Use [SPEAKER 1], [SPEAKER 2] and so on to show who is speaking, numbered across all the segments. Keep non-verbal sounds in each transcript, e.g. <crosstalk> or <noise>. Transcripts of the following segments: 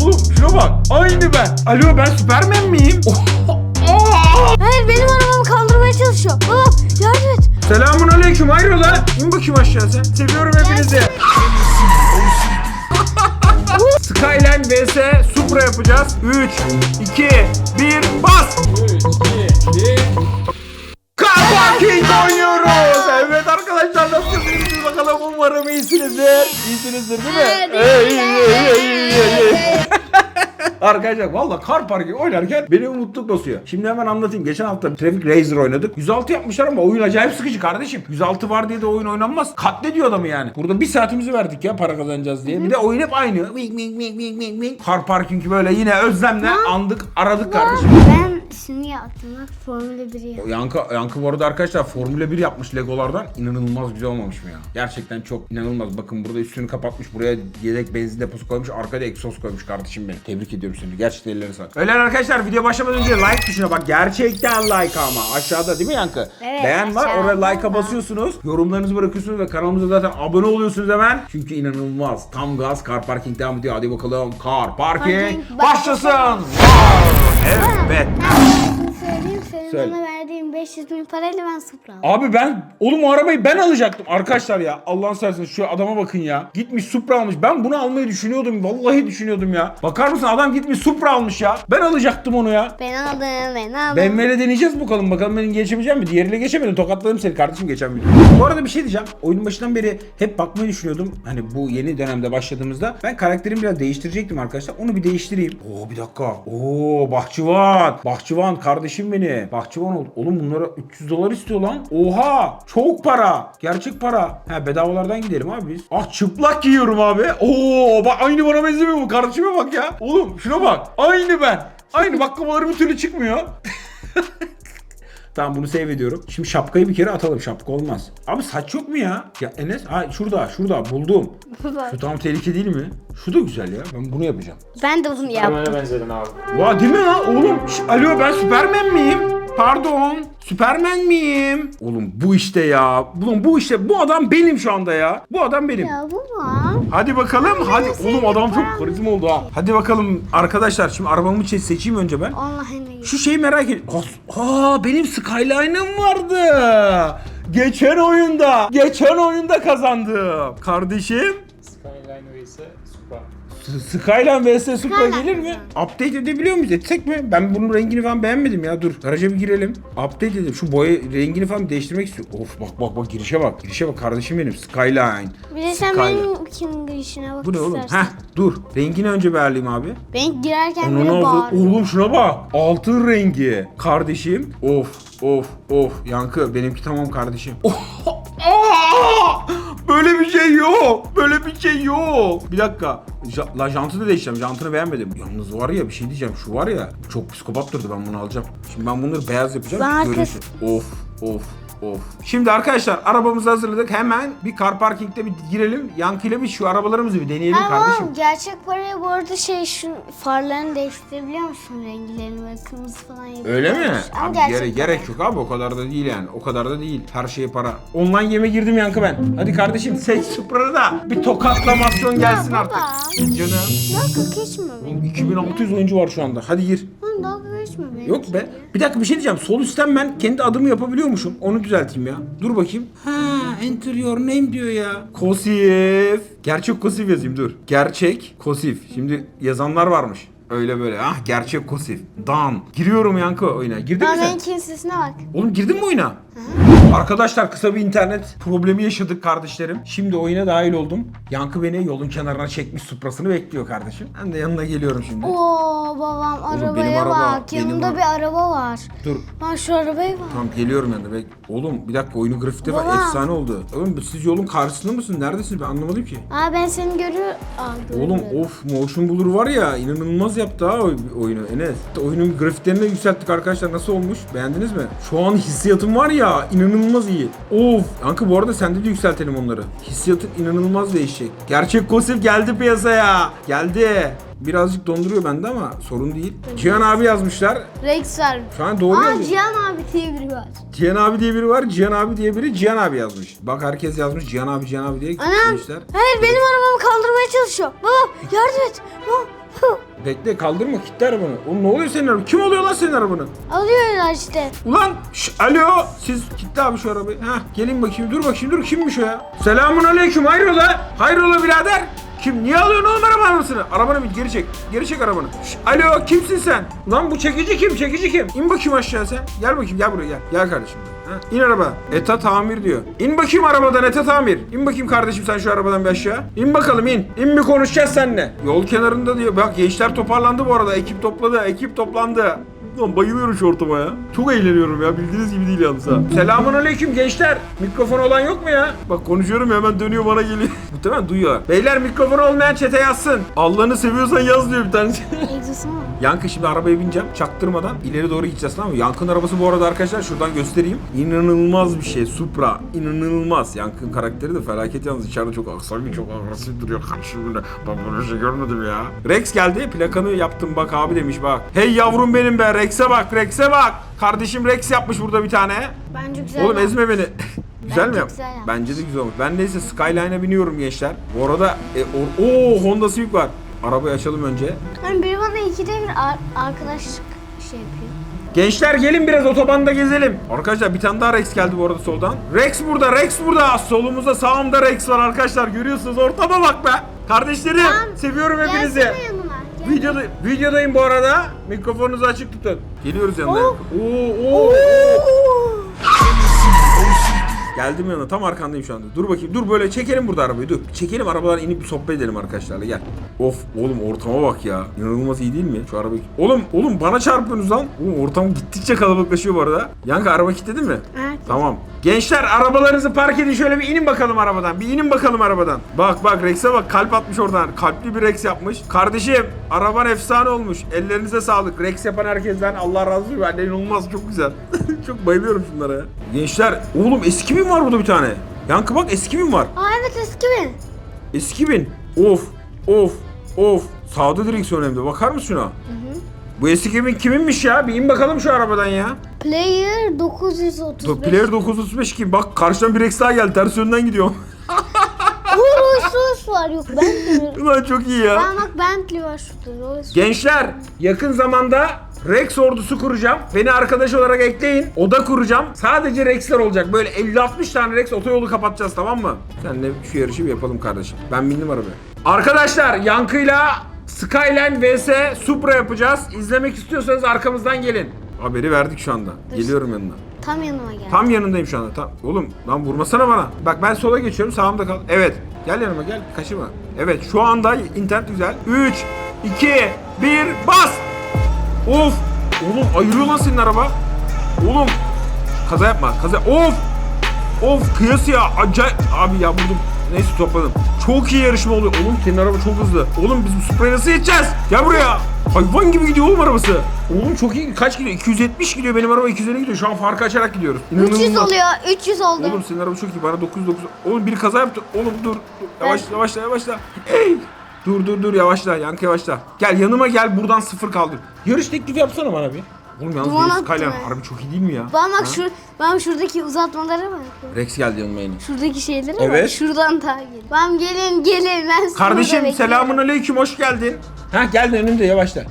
[SPEAKER 1] Oğlum şuna bak. Aynı ben. Alo ben Süpermen miyim? <laughs>
[SPEAKER 2] Hayır benim arabamı kaldırmaya çalışıyor. Baba yardım et.
[SPEAKER 1] Selamun aleyküm hayrola? İn bakayım aşağı sen. Seviyorum hepinizi. Skyline vs Supra yapacağız. 3, 2, 1, bas.
[SPEAKER 3] 3, 2, 1.
[SPEAKER 1] Car Parking oynuyoruz. Evet arkadaşlar nasılsınız bakalım umarım iyisinizdir. İyisinizdir değil mi?
[SPEAKER 2] Evet,
[SPEAKER 1] İyi, iyi, iyi, iyi, iyi. <laughs> Arkadaşlar valla kar parkı oynarken beni umutluluk basıyor. Şimdi hemen anlatayım. Geçen hafta Traffic Racer oynadık. 106 yapmışlar ama oyun acayip sıkıcı kardeşim. 106 var diye de oyun oynanmaz. Katlediyor adamı yani. Burada bir saatimizi verdik ya para kazanacağız diye. Bir de oyun hep aynı. Kar parkingi böyle yine özlemle andık aradık kardeşim.
[SPEAKER 2] Ben şunu yaptım bak Formula 1'i yaptım.
[SPEAKER 1] Yankı, Yankı bu arada arkadaşlar Formula 1 yapmış Legolardan. İnanılmaz güzel olmamış mı ya? Gerçekten çok inanılmaz. Bakın burada üstünü kapatmış. Buraya yedek benzin deposu koymuş. Arkada egzoz koymuş kardeşim benim. Tebrik ediyorum seni. Gerçekten ellerine sağlık. Öyle arkadaşlar video başlamadan önce like tuşuna bak. Gerçekten like ama. Aşağıda değil mi Yankı?
[SPEAKER 2] Evet,
[SPEAKER 1] Beğen var.
[SPEAKER 2] aşağıda
[SPEAKER 1] Oraya like'a basıyorsunuz. Yorumlarınızı bırakıyorsunuz ve kanalımıza zaten abone oluyorsunuz hemen. Çünkü inanılmaz. Tam gaz Car Parking devam ediyor. Hadi bakalım. Car Parking
[SPEAKER 2] Parking
[SPEAKER 1] başlasın.
[SPEAKER 2] başlasın.
[SPEAKER 1] Evet.
[SPEAKER 2] Şunu söyleyeyim senin
[SPEAKER 1] Söyle.
[SPEAKER 2] bana verdiğin 500 bin parayla ben Supra aldım.
[SPEAKER 1] Abi ben oğlum o arabayı ben alacaktım arkadaşlar ya. Allah'ın seversen şu adama bakın ya. Gitmiş Supra almış. Ben bunu almayı düşünüyordum. Vallahi düşünüyordum ya. Bakar mısın adam gitmiş Supra almış ya. Ben alacaktım onu ya.
[SPEAKER 2] Ben aldım ben aldım.
[SPEAKER 1] BMW'le deneyeceğiz bakalım. Bakalım benim geçebileceğim mi? Diğeriyle geçemedim. Tokatladım seni kardeşim geçen video. Bu arada bir şey diyeceğim. Oyunun başından beri hep bakmayı düşünüyordum. Hani bu yeni dönemde başladığımızda ben karakterimi biraz değiştirecektim arkadaşlar. Onu bir değiştireyim. Oo bir dakika. Oo bahçıvan. Bahçıvan kardeşim beni. Bahçıvan oldu. Oğlum bunlara 300 dolar istiyor lan. Oha. Çok para. Gerçek para. Ha bedavalardan gidelim abi biz. Ah çıplak giyiyorum abi. Oo bak aynı bana benzemiyor mu? Kardeşime bak ya. Oğlum şuna bak. Aynı ben. Aynı baklavaları bir türlü çıkmıyor. <laughs> Tamam bunu save ediyorum. Şimdi şapkayı bir kere atalım. Şapka olmaz. Abi saç yok mu ya? Ya Enes ha şurada şurada buldum. Şu tam tehlike değil mi? Şu da güzel ya. Ben bunu yapacağım.
[SPEAKER 2] Ben de bunu yaptım.
[SPEAKER 3] Hemen benzedin abi.
[SPEAKER 1] Vay değil mi lan oğlum? Ş- Alo ben Süpermen miyim? Pardon. Süpermen miyim? Oğlum bu işte ya. Oğlum bu işte. Bu adam benim şu anda ya. Bu adam benim.
[SPEAKER 2] Ya bu mu?
[SPEAKER 1] Hadi bakalım. Hadi. Oğlum adam çok karizma oldu ha. Hadi bakalım arkadaşlar. Şimdi arabamı çe- seçeyim önce ben.
[SPEAKER 2] Allah'ın ne
[SPEAKER 1] Şu şeyi merak et. Aa benim Skyline'ım vardı. Geçen oyunda. Geçen oyunda kazandım. Kardeşim.
[SPEAKER 3] Skyline.
[SPEAKER 1] S- Skyline vs Supra
[SPEAKER 2] Skyline
[SPEAKER 1] gelir mi? Update edebiliyor muyuz? Etsek mi? Ben bunun rengini falan beğenmedim ya. Dur. Garaja bir girelim. Update edelim. Şu boya rengini falan değiştirmek istiyorum. Of bak bak bak girişe bak. Girişe bak kardeşim benim. Skyline.
[SPEAKER 2] Bir de sen
[SPEAKER 1] Skyline.
[SPEAKER 2] benim kim girişine bak
[SPEAKER 1] Bu ne oğlum?
[SPEAKER 2] istersen.
[SPEAKER 1] Heh dur. Rengini önce belirleyeyim abi.
[SPEAKER 2] Ben girerken
[SPEAKER 1] Ananı
[SPEAKER 2] bile
[SPEAKER 1] avradı-. Oğlum şuna bak. Altın rengi. Kardeşim. Of of of. Yankı benimki tamam kardeşim. <laughs> Aa! Böyle bir şey yok. Böyle bir şey yok. Bir dakika. Ja- la jantı da değiştireceğim. Jantını beğenmedim. Yalnız var ya bir şey diyeceğim. Şu var ya. Çok psikopat durdu ben bunu alacağım. Şimdi ben bunları beyaz yapacağım. Görünsün. Of of Of. Şimdi arkadaşlar arabamızı hazırladık. Hemen bir car parkingde bir girelim. Yankıyla bir şu arabalarımızı bir deneyelim
[SPEAKER 2] Ama
[SPEAKER 1] kardeşim.
[SPEAKER 2] gerçek paraya bu arada şey şu farlarını değiştirebiliyor musun renklerini böyle kırmızı falan yapıyor.
[SPEAKER 1] Öyle mi?
[SPEAKER 2] Ama
[SPEAKER 1] Abi
[SPEAKER 2] gerçek
[SPEAKER 1] gere- gerek yok abi o kadar da değil yani. O kadar da değil. Her şeye para. Online yeme girdim yankı ben. Hadi kardeşim seç <laughs> Supra'nı da bir tokatlamasyon gelsin
[SPEAKER 2] baba.
[SPEAKER 1] artık. Canım.
[SPEAKER 2] Dalga geçme benim.
[SPEAKER 1] 2600 oyuncu var şu anda. Hadi gir.
[SPEAKER 2] Lan dalga benim.
[SPEAKER 1] Yok be. Bir dakika bir şey diyeceğim. Sol üstten ben kendi adımı yapabiliyormuşum. Onu düzelteyim ya. Dur bakayım. Ha, enter your name diyor ya. Kosif. Gerçek Kosif yazayım dur. Gerçek Kosif. Şimdi yazanlar varmış. Öyle böyle. Ah gerçek Kosif. Dan. Giriyorum yankı oyuna. Girdin mi
[SPEAKER 2] Ama
[SPEAKER 1] sen?
[SPEAKER 2] sesine bak.
[SPEAKER 1] Oğlum girdin mi oyuna? Arkadaşlar kısa bir internet problemi yaşadık kardeşlerim. Şimdi oyuna dahil oldum. Yankı beni yolun kenarına çekmiş suprasını bekliyor kardeşim. Ben de yanına geliyorum şimdi.
[SPEAKER 2] Oo babam arabaya
[SPEAKER 1] araba,
[SPEAKER 2] bak.
[SPEAKER 1] benim
[SPEAKER 2] Yanımda
[SPEAKER 1] ar-
[SPEAKER 2] bir araba var.
[SPEAKER 1] Dur
[SPEAKER 2] Lan şu arabaya bak.
[SPEAKER 1] tamam geliyorum yanına. Bek Oğlum bir dakika oyunu grafikte var
[SPEAKER 2] Baba.
[SPEAKER 1] efsane oldu. Oğlum siz yolun karşısında mısın? Neredesiniz? Ben anlamadım ki.
[SPEAKER 2] Aa ben seni görüyorum.
[SPEAKER 1] Oğlum of motion blur var ya inanılmaz yaptı ha oy- oyunu Enes. Oyunun grafiklerini yükselttik arkadaşlar nasıl olmuş beğendiniz mi? Şu an hissiyatım var ya inanılmaz iyi. Of Kanka bu arada sende de yükseltelim onları. Hissiyatın inanılmaz değişecek. Gerçek Kosif geldi piyasaya. Geldi. birazcık donduruyor bende ama sorun değil. Cihan abi yazmışlar.
[SPEAKER 2] Rex var.
[SPEAKER 1] Şu an doğru
[SPEAKER 2] Aa
[SPEAKER 1] yazıyor.
[SPEAKER 2] Cihan abi diye biri var.
[SPEAKER 1] Cihan abi diye biri var. Cihan abi diye biri Cihan abi yazmış. Bak herkes yazmış Cihan abi Cihan abi diye.
[SPEAKER 2] Anam.
[SPEAKER 1] Gençler.
[SPEAKER 2] Hayır benim arabamı kaldırmaya çalışıyor. Baba yardım et. Baba.
[SPEAKER 1] Bekle kaldırma kilitli arabanı. Oğlum ne oluyor senin arabanı? Kim oluyor lan senin arabanı?
[SPEAKER 2] Alıyorlar işte.
[SPEAKER 1] Ulan şş, alo siz kilitli abi şu arabayı. Heh gelin bakayım dur bakayım dur kimmiş o ya? Selamun aleyküm hayrola? Hayrola birader? Kim? Niye alıyorsun oğlum araba arabasını? Arabanı bir geri çek. Geri çek arabanı. Şş, alo kimsin sen? Lan bu çekici kim? Çekici kim? İn bakayım aşağı sen. Gel bakayım gel buraya gel. Gel kardeşim. Ha, in araba. Eta tamir diyor. İn bakayım arabadan eta tamir. İn bakayım kardeşim sen şu arabadan bir aşağı. İn bakalım in. İn bir konuşacağız seninle. Yol kenarında diyor. Bak gençler toparlandı bu arada. Ekip topladı. Ekip toplandı. Lan bayılıyorum şu ortama ya. Çok eğleniyorum ya. Bildiğiniz gibi değil yalnız ha. Selamun aleyküm gençler. Mikrofon olan yok mu ya? Bak konuşuyorum ya hemen dönüyor bana geliyor. <laughs> Muhtemelen duyuyor. Beyler mikrofonu olmayan çete yazsın. Allah'ını seviyorsan yaz diyor bir tanesi. <laughs> Yankı şimdi arabaya bineceğim. Çaktırmadan ileri doğru gideceğiz tamam mı? Yankı'nın arabası bu arada arkadaşlar şuradan göstereyim. İnanılmaz bir şey. Supra. İnanılmaz. Yankı'nın karakteri de felaket yalnız. içeride çok aksami, çok agresif duruyor. Kaç şimdi. Ben böyle şey görmedim ya. Rex geldi. Plakanı yaptım bak abi demiş bak. Hey yavrum benim be. Rex'e bak. Rex'e bak. Kardeşim Rex yapmış burada bir tane.
[SPEAKER 2] Bence güzel.
[SPEAKER 1] Oğlum ezme beni. <laughs> güzel mi
[SPEAKER 2] Bence güzel yapmış.
[SPEAKER 1] Bence de güzel olmuş. Ben neyse Skyline'a biniyorum gençler. Bu arada e, o, Honda Civic var. Arabayı açalım önce.
[SPEAKER 2] Yani biri bana ikide bir ar- arkadaşlık şey yapıyor.
[SPEAKER 1] Gençler gelin biraz otobanda gezelim. Arkadaşlar bir tane daha Rex geldi bu arada soldan. Rex burada, Rex burada. Solumuzda sağımda Rex var arkadaşlar. Görüyorsunuz ortama bak be. Kardeşlerim seviyorum hepinizi.
[SPEAKER 2] Gelsene.
[SPEAKER 1] Videoda, videodayım bu arada. Mikrofonunuzu açık tutun. Geliyoruz yanına. Oo, oo, oo. Geldim yanına tam arkandayım şu anda. Dur bakayım dur böyle çekelim burada arabayı dur. Çekelim arabadan inip bir sohbet edelim arkadaşlarla gel. Of oğlum ortama bak ya. İnanılmaz iyi değil mi? Şu arabayı. Oğlum oğlum bana çarpıyorsunuz lan. Oğlum ortam gittikçe kalabalıklaşıyor bu arada. Yankı araba kilitledin mi?
[SPEAKER 2] Evet.
[SPEAKER 1] Tamam. Gençler arabalarınızı park edin şöyle bir inin bakalım arabadan. Bir inin bakalım arabadan. Bak bak Rex'e bak kalp atmış oradan. Kalpli bir Rex yapmış. Kardeşim araban efsane olmuş. Ellerinize sağlık. Rex yapan herkesten Allah razı olsun. Ben inanılmaz çok güzel. Çok bayılıyorum şunlara ya. Gençler oğlum eski bin var burada bir tane. Yankı bak eski bin var.
[SPEAKER 2] Aa evet eski mi?
[SPEAKER 1] Eski bin. Of of of. Sağda direksiyon hem de. Bakar mısın şuna? Bu eski bin kiminmiş ya? Bir in bakalım şu arabadan ya.
[SPEAKER 2] Player 935.
[SPEAKER 1] Dur, Player 935 kim? Bak karşıdan bir daha geldi. Ters yönden gidiyor. <laughs>
[SPEAKER 2] Rolls Royce var yok Bentley.
[SPEAKER 1] Ulan çok iyi ya.
[SPEAKER 2] Aa bak Bentley var şurada Rolls Royce.
[SPEAKER 1] Gençler yakın zamanda Rex ordusu kuracağım. Beni arkadaş olarak ekleyin. Oda kuracağım. Sadece Rex'ler olacak. Böyle 50-60 tane Rex otoyolu kapatacağız tamam mı? Senle şu yarışı bir yapalım kardeşim. Ben bindim arabaya. Arkadaşlar Yankı'yla Skyline vs Supra yapacağız. İzlemek istiyorsanız arkamızdan gelin. Haberi verdik şu anda. Geliyorum yanına.
[SPEAKER 2] Tam yanıma gel.
[SPEAKER 1] Tam yanındayım şu anda. Tam. Oğlum lan vurmasana bana. Bak ben sola geçiyorum sağımda kal. Evet. Gel yanıma gel. Kaçırma. Evet şu anda internet güzel. 3, 2, 1 bas. Of. Oğlum ayırıyor lan senin araba. Oğlum. Kaza yapma. Kaza. Of. Of kıyası ya. Acayip. Abi ya vurdum. Neyse topladım. Çok iyi yarışma oluyor. Oğlum senin araba çok hızlı. Oğlum biz bu Supra'ya nasıl yeteceğiz? Gel buraya. Hayvan gibi gidiyor oğlum arabası. Oğlum çok iyi. Kaç gidiyor? 270 gidiyor. Benim araba 250 gidiyor. Şu an farkı açarak gidiyoruz.
[SPEAKER 2] 300
[SPEAKER 1] İnanılmaz.
[SPEAKER 2] oluyor. 300 oldu.
[SPEAKER 1] Oğlum senin araba çok iyi. Bana 909. Oğlum biri kaza yaptı. Oğlum dur. dur. Yavaş yavaşla yavaşla. Ey! Dur dur dur yavaşla. Yankı yavaşla. Gel yanıma gel buradan sıfır kaldır. Yarış teklifi yapsana bana bir. Oğlum yalnız
[SPEAKER 2] Duman
[SPEAKER 1] benim
[SPEAKER 2] attı be.
[SPEAKER 1] harbi çok iyi değil mi ya?
[SPEAKER 2] Ben bak
[SPEAKER 1] Ha?
[SPEAKER 2] şu ben şuradaki uzatmalara bak.
[SPEAKER 1] Rex geldi yanıma yine.
[SPEAKER 2] Şuradaki şeylere
[SPEAKER 1] Evet.
[SPEAKER 2] bak. Şuradan takip et. Ben gelin gelin ben sizi
[SPEAKER 1] Kardeşim
[SPEAKER 2] burada
[SPEAKER 1] selamun aleyküm hoş geldin. Ha gel önümde yavaşla.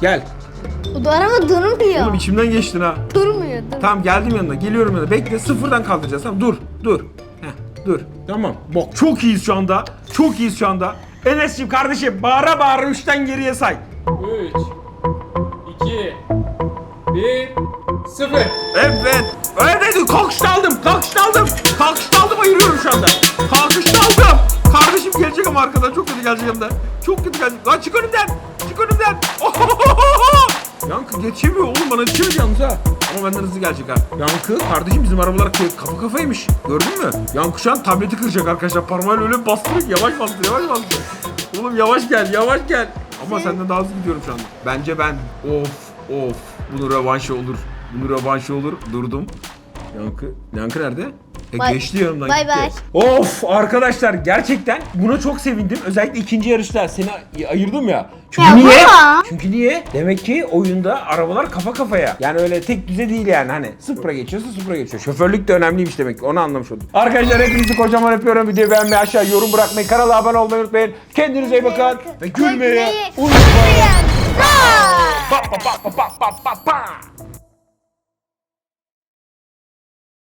[SPEAKER 1] Gel.
[SPEAKER 2] bekliyorum. Bu araba durmuyor.
[SPEAKER 1] Oğlum içimden geçtin ha.
[SPEAKER 2] Durmuyor. Durmuyor.
[SPEAKER 1] Tamam geldim yanına. Geliyorum yanına. Bekle sıfırdan kaldıracağız. Tamam dur. Dur. Heh, dur. Tamam. Bak çok iyiyiz şu anda. Çok iyiyiz şu anda. Enes'ciğim kardeşim bağıra bağıra üçten geriye say.
[SPEAKER 3] 3 2 1 0
[SPEAKER 1] Evet. Evet kalkışta aldım. Kalkışta aldım. Kalkışta aldım ayırıyorum şu anda. Kalkışta aldım. Kardeşim gelecek ama arkadan çok kötü gelecek hem de. Çok kötü gelecek. Lan çık önümden. Çık önümden. <laughs> Yankı geçemiyor oğlum bana geçemez yalnız ha. Ama benden hızlı gelecek ha. Yankı kardeşim bizim arabalar kafa kafaymış. Gördün mü? Yankı şu an tableti kıracak arkadaşlar. Parmağıyla öyle bastırıyor yavaş bastır yavaş bastır. Oğlum yavaş gel yavaş gel. Ama senden daha hızlı gidiyorum şu anda. Bence ben of of bunun rövanşı olur. Bunun rövanşı olur. Durdum. Yankı. Yankı nerede? E
[SPEAKER 2] Bay-
[SPEAKER 1] geçti yanımdan
[SPEAKER 2] Bay
[SPEAKER 1] gitti.
[SPEAKER 2] bay.
[SPEAKER 1] Of arkadaşlar gerçekten buna çok sevindim. Özellikle ikinci yarışta seni ayırdım ya. Çünkü
[SPEAKER 2] Ya
[SPEAKER 1] niye?
[SPEAKER 2] baba.
[SPEAKER 1] Çünkü niye? Demek ki oyunda arabalar kafa kafaya. Yani öyle tek düze değil yani hani sıfıra geçiyorsa sıfıra geçiyor. Şoförlük de önemliymiş demek ki onu anlamış oldum. Arkadaşlar hepinizi kocaman öpüyorum. Videoyu beğenmeyi aşağı yorum bırakmayı, kanala abone olmayı unutmayın. Kendinize iyi bakın ve gülmeyi unutmayın.
[SPEAKER 2] Gülmeyin. Bak, bak, bak, bak, bak, bak, bak.